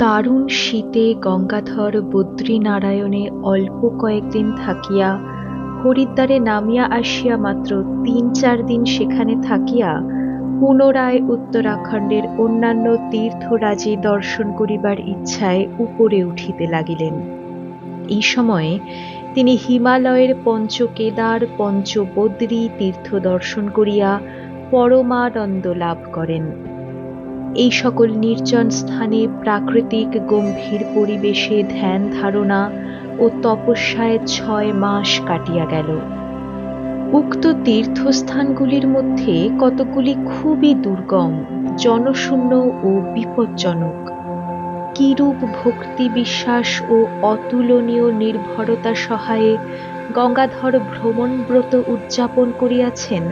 দারুণ শীতে গঙ্গাধর বদ্রীনারায়ণে অল্প কয়েকদিন থাকিয়া হরিদ্বারে নামিয়া আসিয়া মাত্র তিন চার দিন সেখানে থাকিয়া পুনরায় উত্তরাখণ্ডের অন্যান্য তীর্থরাজি দর্শন করিবার ইচ্ছায় উপরে উঠিতে লাগিলেন। এই সময়ে তিনি হিমালয়ের পঞ্চকেদার, পঞ্চবদ্রী তীর্থ দর্শন করিয়া পরমানন্দ লাভ করেন। এই সকল নির্জন স্থানে প্রাকৃতিক গম্ভীর পরিবেশে ধ্যান ধারণা ও তপস্যায় ছয় মাস কাটিয়া গেল। উক্ত তীর্থস্থানগুলির মধ্যে কতগুলি খুবই দুর্গম, জনশূন্য ও বিপজ্জনক। কিরূপ ভক্তি বিশ্বাস ও অতুলনীয় নির্ভরতা সহায়ে গঙ্গাধর ভ্রমণব্রত উদযাপন করিয়াছেন,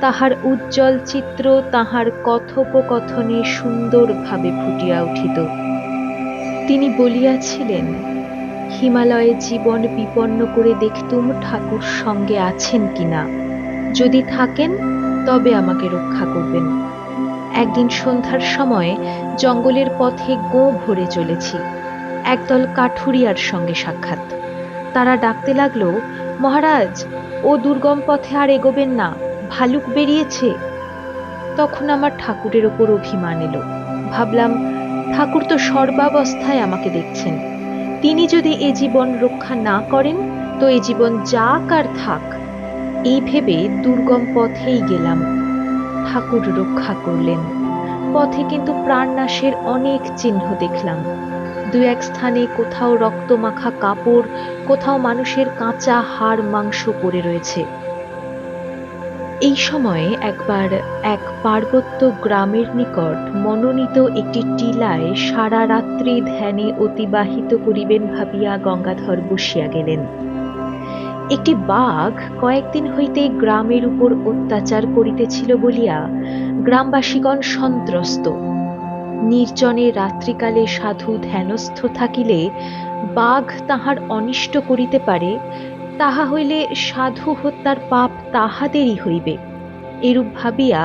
তাহার উজ্জ্বল চিত্র তাহার কথোপকথনে সুন্দরভাবে ফুটিয়া উঠিত। তিনি বলিয়াছিলেন, হিমালয়ে জীবন বিপন্ন করে দেখতুম ঠাকুর সঙ্গে আছেন কিনা। যদি থাকেন, তবে আমাকে রক্ষা করবেন। একদিন সন্ধ্যার সময় জঙ্গলের পথে গো ভরে চলেছি। একদল কাঠুরিয়ার সঙ্গে সাক্ষাৎ। তারা ডাকতে লাগল, মহারাজ, ও দুর্গম পথে আর এগোবেন না, ভালুক বেরিয়েছে। তখন আমার ঠাকুরের ওপর অভিমান এলো। ভাবলাম, ঠাকুর তো সর্বাবস্থায় আমাকে দেখছেন। তিনি যদি এ জীবন রক্ষা না করেন, তো এ জীবন যাক আর থাক। এই ভেবে দুর্গম পথেই গেলাম। ঠাকুর রক্ষা করলেন। পথে কিন্তু প্রাণনাশের অনেক চিহ্ন দেখলাম। দু এক স্থানে কোথাও রক্তমাখা কাপড়, কোথাও মানুষের কাঁচা হাড় মাংস পড়ে রয়েছে। এই সময়ে একবার এক পার্বত্য গ্রামের নিকট মনোনীত একটি টিলায় সারা রাত্রি ধ্যানে অতিবাহিত করিবেন ভাবিয়া গঙ্গাধর বসিয়া গেলেন। একটি বাঘ কয়েকদিন হইতে গ্রামের উপর অত্যাচার করিতেছিল বলিয়া গ্রামবাসীগণ সন্ত্রস্ত। নির্জনে রাত্রিকালে সাধু ধ্যানস্থ থাকিলে বাঘ তাহার অনিষ্ট করিতে পারে তাহা হইলে সাধু হত্যার পাপ তাহাদেরই হইবে। এরূপ ভাবিয়া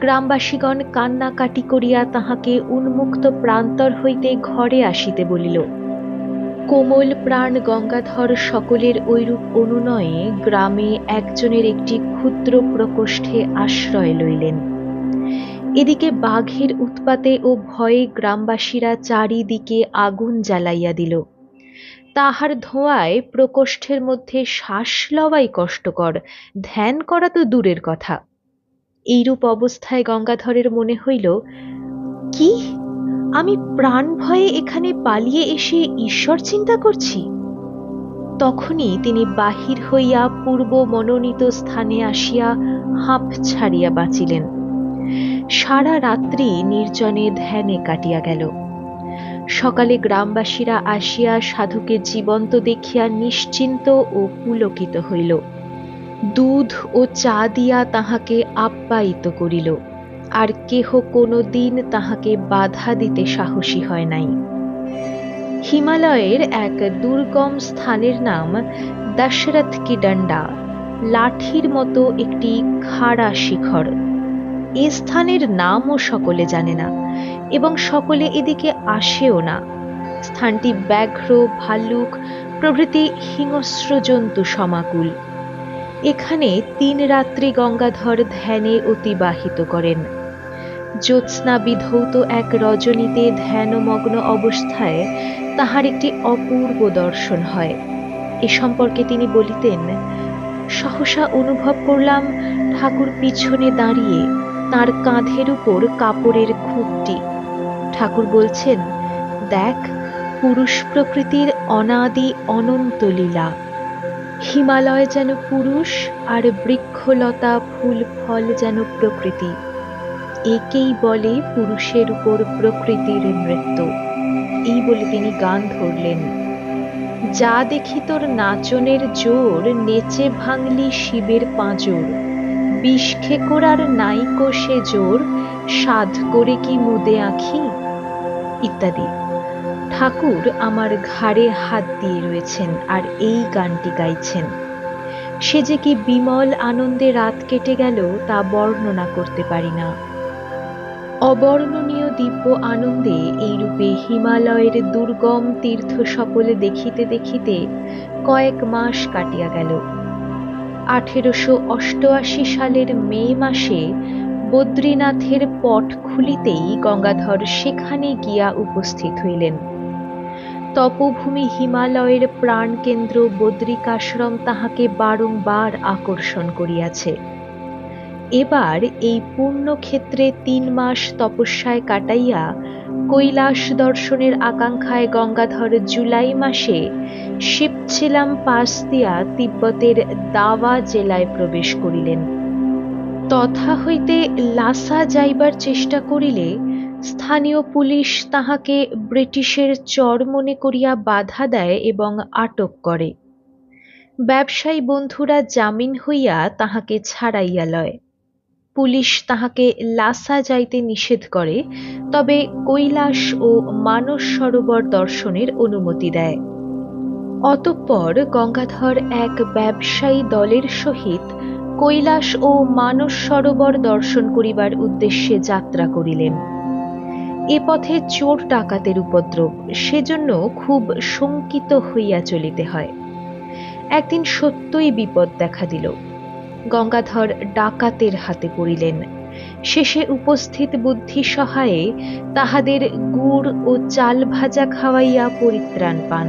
গ্রামবাসীগণ কান্নাকাটি করিয়া তাহাকে উন্মুক্ত প্রান্তর হইতে ঘরে আসিতে বলিল, কোমল প্রাণ গঙ্গাধর সকলের ঐরূপ অনুনয়ে গ্রামে একজনের একটি ক্ষুদ্র প্রকোষ্ঠে আশ্রয় লইলেন। এদিকে বাঘের উৎপাতে ও ভয়ে গ্রামবাসীরা চারিদিকে আগুন জ্বালাইয়া দিল। তাহার ধোঁয়ায় প্রকোষ্ঠের মধ্যে শ্বাস লওয়াই কষ্টকর, ধ্যান করা তো দূরের কথা। এইরূপ অবস্থায় গঙ্গাধরের মনে হইল, কি? আমি প্রাণ ভয়ে এখানে পালিয়ে এসে ঈশ্বর চিন্তা করছি? তখনই তিনি বাহির হইয়া পূর্ব মনোনীত স্থানে আসিয়া হাঁপ ছাড়িয়া বাঁচিলেন। সারা রাত্রি নির্জনে ধ্যানে কাটিয়া গেল। সকালে গ্রামবাসীরা আসিয়া সাধুকে জীবন্ত দেখিয়া নিশ্চিন্ত ও পুলকিত হইল। দুধ ও চা দিয়া তাহাকে আপ্যায়িত করিল। আর কেহ কোনো দিন তাহাকে বাধা দিতে সাহসী হয় নাই। হিমালয়ের এক দুর্গম স্থানের নাম দশরথ কি ডান্ডা। লাঠির মতো একটি খাড়া শিখর। এ স্থানের নামও সকলে জানে না, এবং সকলে এদিকে আসেও না। স্থানটি ব্যাঘ্র, ভাল্লুক, প্রভৃতি হিংস্র জন্তু সমাকুল। এখানে তিন রাত্রি গঙ্গাধর ধ্যানে অতিবাহিত করেন। জ্যোৎস্না বিধৌত এক রজনীতে ধ্যানমগ্ন অবস্থায় তাহার একটি অপূর্ব দর্শন হয়। এ সম্পর্কে তিনি বলিতেন, সহসা অনুভব করলাম ঠাকুর পিছনে দাঁড়িয়ে তার কাঁধের উপর কাপড়ের খুঁটটি। ঠাকুর বলছেন, দেখ, পুরুষ প্রকৃতির অনাদি অনন্ত লীলা। হিমালয় যেন পুরুষ আর বৃক্ষলতা ফুল ফল যেন প্রকৃতি। একেই বলে পুরুষের উপর প্রকৃতির নৃত্য। এই বলে তিনি গান ধরলেন। যা দেখি তোর নাচনের জোর, নেচে ভাঙলি শিবের পাঁজর। বিষ খেকোড়ার নাইকো সে জোর, সাধ করে কি মুদে আঁখি? ইত্যাদি। ঠাকুর আমার ঘাড়ে হাত দিয়ে রয়েছেন আর এই গানটি গাইছেন। সে যে কি বিমল আনন্দে রাত কেটে গেল তা বর্ণনা করতে পারি না। অবর্ণনীয় দিব্য আনন্দে এইরূপে হিমালয়ের দুর্গম তীর্থ সকলে দেখিতে দেখিতে কয়েক মাস কাটিয়া গেল। আঠেরোশো অষ্টআশি সালের মে মাসে বদ্রীনাথের পট খুলিতেই গঙ্গাধর সেখানে গিয়া উপস্থিত হইলেন। তপভূমি হিমালয়ের প্রাণকেন্দ্র বদ্রিকাশ্রম তাহাকে বারংবার আকর্ষণ করিয়াছে। এবার এই পূর্ণক্ষেত্রে তিন মাস তপস্যায় কাটাইয়া কৈলাস দর্শনের আকাঙ্ক্ষায় গঙ্গাধর জুলাই মাসে শিবছিলাম পাশ দিয়া তিব্বতের দাওয়া জেলায় প্রবেশ করিলেন। তথা হইতে লাসা যাইবার চেষ্টা করিলে স্থানীয় পুলিশ তাহাকে ব্রিটিশের চর মনে করিয়া বাধা দেয় এবং আটক করে। ব্যবসায়ী বন্ধুরা জামিন হইয়া তাহাকে ছাড়াইয়া লয়। পুলিশ তাহাকে লাসা যাইতে নিষেধ করে, তবে কৈলাস ও মানস সরোবর দর্শনের অনুমতি দেয়। অতঃপর গঙ্গাধর এক ব্যবসায়ী দলের সহিত কৈলাস ও মানস সরোবর দর্শন করিবার উদ্দেশ্যে যাত্রা করিলেন। এ পথে চোর ডাকাতের উপদ্রব, সেজন্য খুব শঙ্কিত হইয়া চলিতে হয়। একদিন সত্যই বিপদ দেখা দিল। গঙ্গাধর ডাকাতের হাতে পড়িলেন। শেষে উপস্থিত বুদ্ধি সহায়ে তাহাদের গুড় ও চাল ভাজা খাওয়াইয়া পরিত্রাণ পান।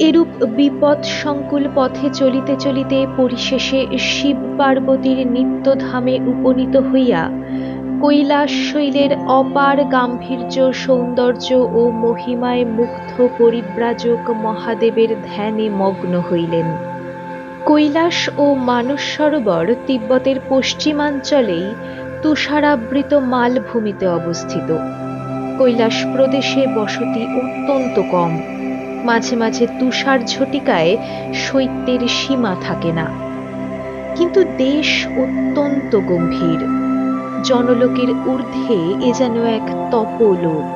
এরূপ বিপদ সংকুল পথে চলিতে চলিতে পরিশেষে শিব পার্বতীর নিত্যধামে উপনীত হইয়া কৈলাস শৈলের অপার গাম্ভীর্য, সৌন্দর্য ও মহিমায় মুগ্ধ পরিব্রাজক মহাদেবের ধ্যানে মগ্ন হইলেন। কৈলাস ও মানস সরোবর তিব্বতের পশ্চিমাঞ্চলেই তুষারাবৃত মালভূমিতে অবস্থিত। কৈলাস প্রদেশে বসতি অত্যন্ত কম। মাঝে মাঝে তুষার ঝটিকায় শৈত্যের সীমা থাকে না। কিন্তু দেশ অত্যন্ত গম্ভীর। জনলোকের ঊর্ধ্বে এ যেন এক তপলোক।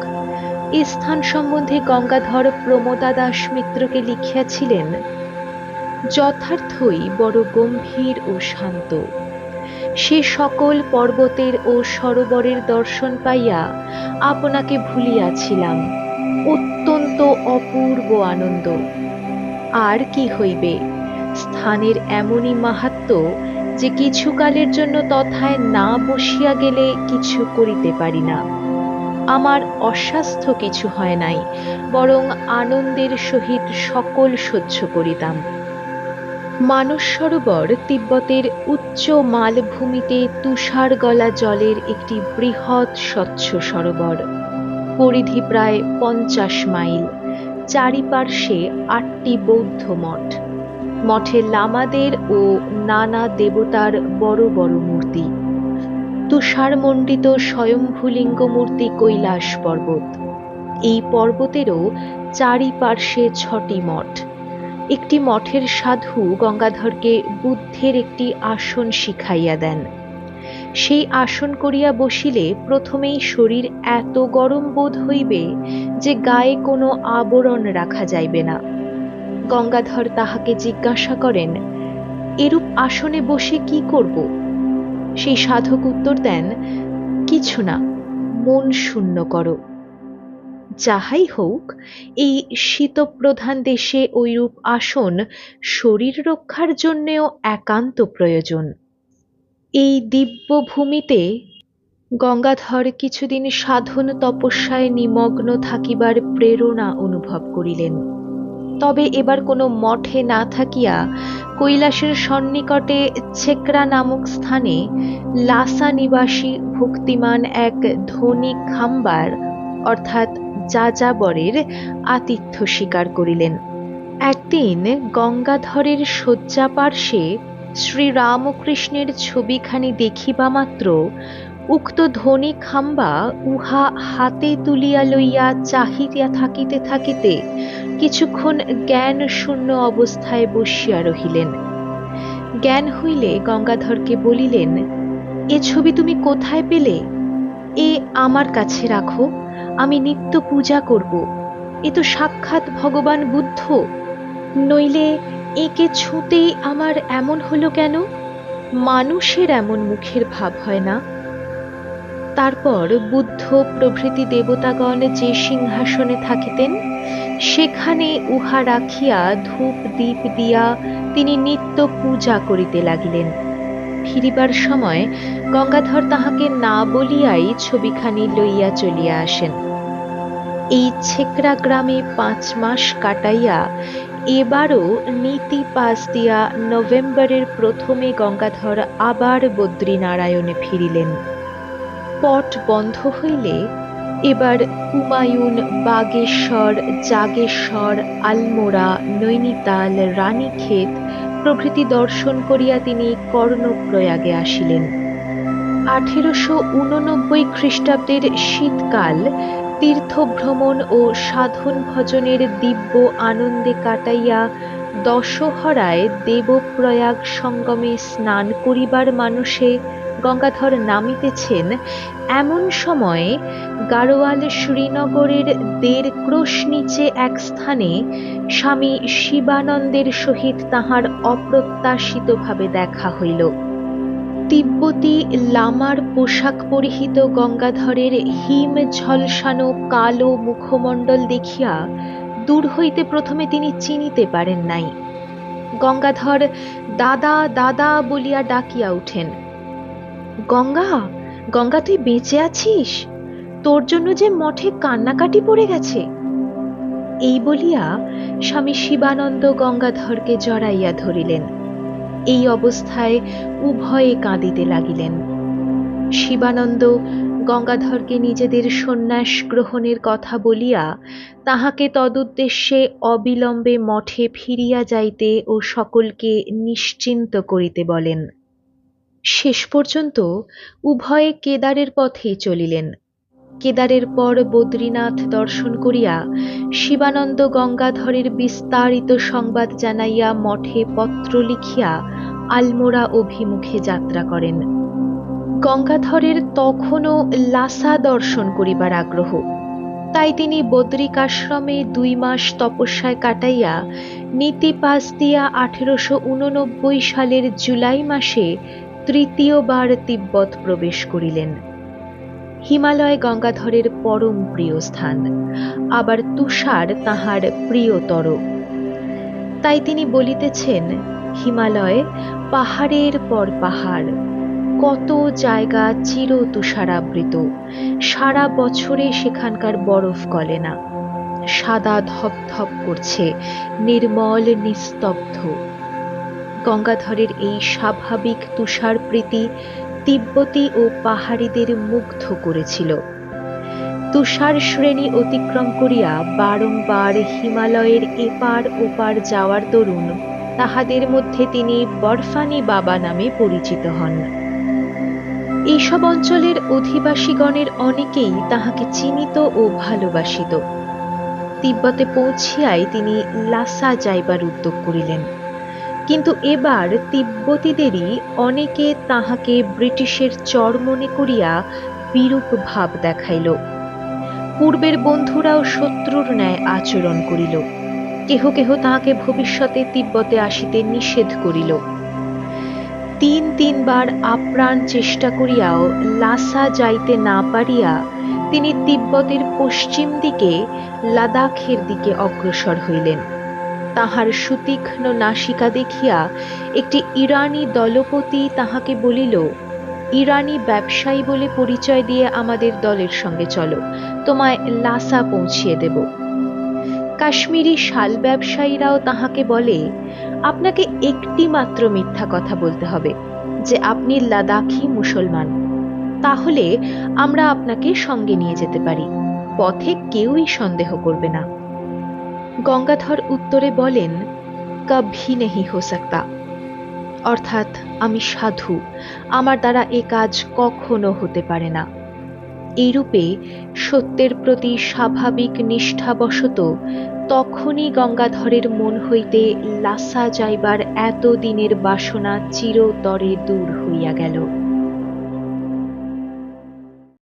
এ স্থান সম্বন্ধে গঙ্গাধর প্রমোদা দাস মিত্রকে লিখিয়াছিলেন যথার্থই বড় গম্ভীর ও শান্ত। সে সকল পর্বতের ও সরোবরের দর্শন পাইয়া আপনাকে ভুলিয়াছিলাম। অত্যন্ত অপূর্ব আনন্দ। আর কি হইবে? স্থানের এমনই মাহাত্ম যে কিছুকালের জন্য তথায় না বসিয়া গেলে কিছু করিতে পারি না। আমার অস্বাস্থ্য কিছু হয় নাই, বরং আনন্দের সহিত সকল সহ্য করিতাম। মানস সরোবর তিব্বতের উচ্চ মালভূমিতে তুষার গলা জলের একটি বৃহৎ স্বচ্ছ সরোবর। পরিধি প্রায় পঞ্চাশ মাইল, চারিপার্শ্বে আটটি বৌদ্ধ মঠ। মঠে লামাদের ও নানা দেবতার বড় বড় মূর্তি। তুষারমণ্ডিত স্বয়ংভূলিঙ্গ মূর্তি কৈলাস পর্বত। এই পর্বতেরও চারিপার্শ্বে ছটি মঠ। একটি মঠের সাধু গঙ্গাধরকে বুদ্ধের একটি আসন শিখাইয়া দেন। সেই আসন করিয়া বসিলে প্রথমেই শরীর এত গরম বোধ হইবে যে গায়ে কোনো আবরণ রাখা যাইবে না। গঙ্গাধর তাহাকে জিজ্ঞাসা করেন, এরূপ আসনে বসে কি করব? সেই সাধক উত্তর দেন, কিছু না, মন শূন্য করো। যাহাই হোক এই শীতপ্রধান দেশে ঐরূপ আসন শরীর রক্ষার জন্যেও একান্ত প্রয়োজন। এই দিব্য ভূমিতে গঙ্গাধর কিছুদিন সাধন তপস্যায় নিমগ্ন থাকিবার প্রেরণা অনুভব করিলেন। তবে এবার কোনো মঠে না থাকিয়া কৈলাসের সন্নিকটে ছেকরা নামক স্থানে লাসা নিবাসী ভক্তিমান এক ধনী খাম্বার, অর্থাৎ যাযাবরের আতিথ্য স্বীকার করিলেন। একদিন গঙ্গাধরের শয্যা পার্শ্বে শ্রীরামকৃষ্ণের ছবিখানি দেখিবা মাত্র উক্ত ধনী খাম্বা উহা হাতে তুলিয়া লইয়া চাহিয়া থাকিতে থাকিতে কিছুক্ষণ জ্ঞান শূন্য অবস্থায় বসিয়া রহিলেন। জ্ঞান হইলে গঙ্গাধরকে বলিলেন, এ ছবি তুমি কোথায় পেলে? এ আমার কাছে রাখো। আমি নিত্য পূজা করব। এ তো সাক্ষাৎ ভগবান বুদ্ধ। নইলে একে ছুঁতেই আমার এমন হলো কেন? মানুষের এমন মুখের ভাব হয় না। তারপর বুদ্ধ প্রভৃতি দেবতাগণ যে সিংহাসনে থাকিতেন, সেখানে উহা রাখিয়া ধূপ দীপ দিয়া তিনি নিত্য পূজা করিতে লাগিলেন। ফিরিবার সময় গঙ্গাধর তাহাকে না বলিয়াই ছবিখানি লইয়া চলিয়া আসেন। এই ছেকরা গ্রামে পাঁচ মাস কাটাইয়া এবারও নীতি পাস দিয়া নভেম্বরের প্রথমে গঙ্গাধর আবার বদ্রীনারায়ণে ফিরিলেন। পট বন্ধ হইলে এবার হুমায়ুন, বাগেশ্বর, জাগেশ্বর, আলমোড়া, নৈনিতাল, রানীক্ষেত প্রভৃতি দর্শন করিয়া তিনি কর্ণপ্রয়াগে আসিলেন। আঠেরোশো উননব্বই খ্রিস্টাব্দের শীতকাল তীর্থভ্রমণ ও সাধন ভজনের দিব্য আনন্দে কাটাইয়া দশহরায় দেবপ্রয়াগ সঙ্গমে স্নান করিবার মানুষে গঙ্গাধর নামিতেছেন, এমন সময়ে গাড়োয়াল শ্রীনগরের দেড় ক্রোশ নিচে এক স্থানে স্বামী শিবানন্দের সহিত তাহার অপ্রত্যাশিতভাবে দেখা হইল। তিব্বতী লামার পোশাক পরিহিত গঙ্গাধরের হিম ঝলসানো কালো মুখমণ্ডল দেখিয়া দূর হইতে প্রথমে তিনি চিনিতে পারেন নাই। গঙ্গাধর, দাদা দাদা বলিয়া ডাকিয়া উঠেন। গঙ্গা গঙ্গা, তুই বেঁচে আছিস? তোর জন্য যে মঠে কান্নাকাটি পড়ে গেছে। এই বলিয়া স্বামী শিবানন্দ গঙ্গাধরকে জড়াইয়া ধরিলেন। এই অবস্থায় উভয়ে কাঁদিতে লাগিলেন। শিবানন্দ গঙ্গাধরকে নিজেদের সন্ন্যাস গ্রহণের কথা বলিয়া তাহাকে তদুদ্দেশ্যে অবিলম্বে মঠে ফিরিয়া যাইতে ও সকলকে নিশ্চিন্ত করিতে বলেন। শেষ পর্যন্ত উভয়ে কেদারের পথেই চলিলেন। কেদারের পর বদ্রীনাথ দর্শন করিয়া শিবানন্দ গঙ্গাধরের বিস্তারিত সংবাদ জানাইয়া মঠে পত্র লিখিয়া আলমোড়া অভিমুখে যাত্রা করেন। গঙ্গাধরের তখনও লাসা দর্শন করিবার আগ্রহ। তাই তিনি বদ্রিকাশ্রমে দুই মাস তপস্যায় কাটাইয়া নীতি পাস দিয়া আঠেরোশো উননব্বই সালের জুলাই মাসে তৃতীয়বার তিব্বত প্রবেশ করিলেন। হিমালয় গঙ্গাধরের পরম প্রিয় স্থান। আবার তুষার তাহার প্রিয়তর। তাই তিনি বলিতেছেন, হিমালয়, পাহাড়ের পর পাহাড়। কত জায়গা চির তুষারাবৃত। সারা বছরে সেখানকার বরফ গলে না। সাদা ধপধপ করছে, নির্মল নিস্তব্ধ। গঙ্গাধরের এই স্বাভাবিক তুষার প্রীতি তিব্বতী ও পাহাড়িদের মুগ্ধ করেছিল। তুষার শ্রেণি অতিক্রম করিয়া বারংবার হিমালয়ের এপার ওপার যাওয়ার দরুন তাহাদের মধ্যে তিনি বরফানি বাবা নামে পরিচিত হন। এইসব অঞ্চলের অধিবাসীগণের অনেকেই তাহাকে চিনিত ও ভালোবাসিত। তিব্বতে পৌঁছিয়াই তিনি লাসা যাইবার উদ্যোগ করিলেন। কিন্তু এবার তিব্বতীদেরই অনেকে তাহাকে ব্রিটিশের চর মনে করিয়া বিরূপ ভাব দেখাইল। পূর্বের বন্ধুরাও শত্রুর ন্যায় আচরণ করিল। কেহ কেহ তাহাকে ভবিষ্যতে তিব্বতে আসিতে নিষেধ করিল। তিন তিনবার আপ্রাণ চেষ্টা করিয়াও লাসা যাইতে না পারিয়া তিনি তিব্বতের পশ্চিম দিকে লাদাখের দিকে অগ্রসর হইলেন। তাহার সুতীক্ষ্ণ নাসিকা দেখিয়া একটি ইরানি দলপতি তাহাকে বলিল, ইরানি ব্যবসায়ী বলে পরিচয় দিয়ে আমাদের দলের সঙ্গে চলো, তোমায় লাসা পৌঁছিয়ে দেব। কাশ্মীরি শাল ব্যবসায়ীরাও তাহাকে বলে, আপনাকে একটি মাত্র মিথ্যা কথা বলতে হবে, যে আপনি লাদাখি মুসলমান। তাহলে আমরা আপনাকে সঙ্গে নিয়ে যেতে পারি, পথে কেউই সন্দেহ করবে না। গঙ্গাধর উত্তরে বলেন, কভি নেহি হো সকতা। অর্থাৎ আমি সাধু, আমার দ্বারা এ কাজ কখনো হতে পারে না। এইরূপে সত্যের প্রতি স্বাভাবিক নিষ্ঠাবশত তখনই গঙ্গাধরের মন হইতে লাসা যাইবার এত দিনের বাসনা চিরতরে দূর হইয়া গেল।